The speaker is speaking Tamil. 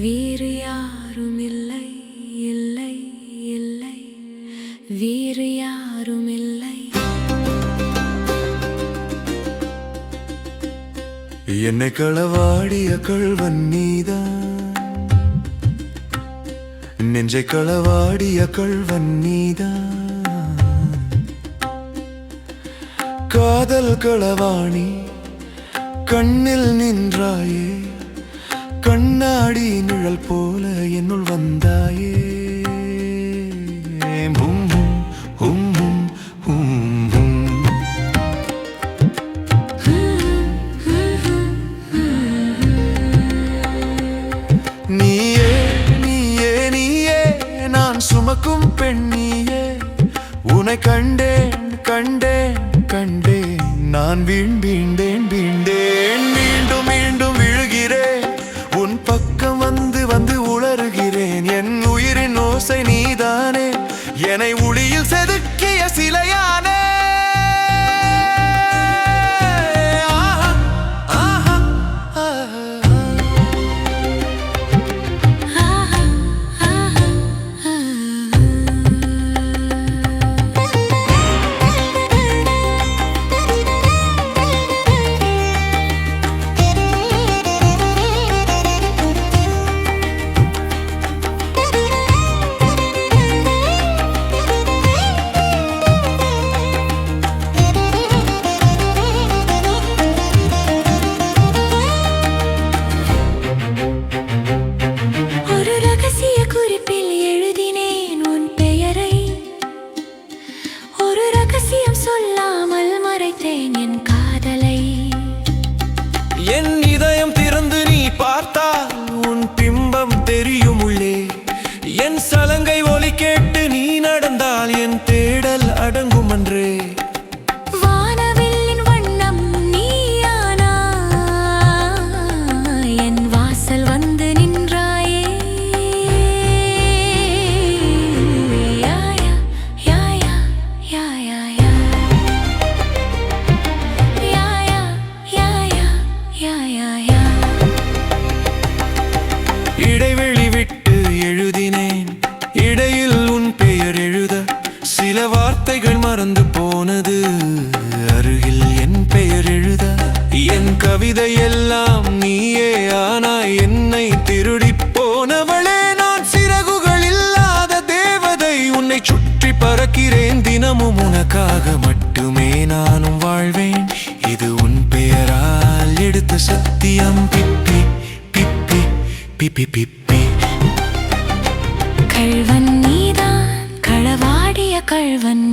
வேறு யாரும் இல்லை இல்லை இல்லை. வேறு யாரும் இல்லை. என்னை களவாடிய கள்வன் நீதான். நெஞ்சை களவாடிய கள்வன் நீதான். காதல் களவாணி கண்ணில் நின்றாயே. கண்ணாடி நிழல் போல என்னுள் வந்தாயே. நீயே நீயே நீயே நான் சுமக்கும் பெண்ணியே உன்னை கண்டேன் கண்டேன் கண்டேன். நான் வீண் வீண்டேன். என்னை ஒளியில் செதுக்கிய சிலையான கேட்டு நீ நடந்தால் என் தேடல் அடங்கும் அன்றே மறந்து போனது. அருகில் என் பெயர் எழுத என் கவிதை எல்லாம் நீயே ஆனா என்னை திருடி போனவளே. நான் சிறகுகள் இல்லாத தேவதை உன்னை சுற்றி பறக்கிறேன். தினமும் உனக்காக மட்டுமே நானும் வாழ்வேன். இது உன் பெயரால் எடுத்த சத்தியம். பிப்பி பிப்பி பிப்பி பிப்பி. கழ்வன் நீதான் களவாடிய கழ்வன்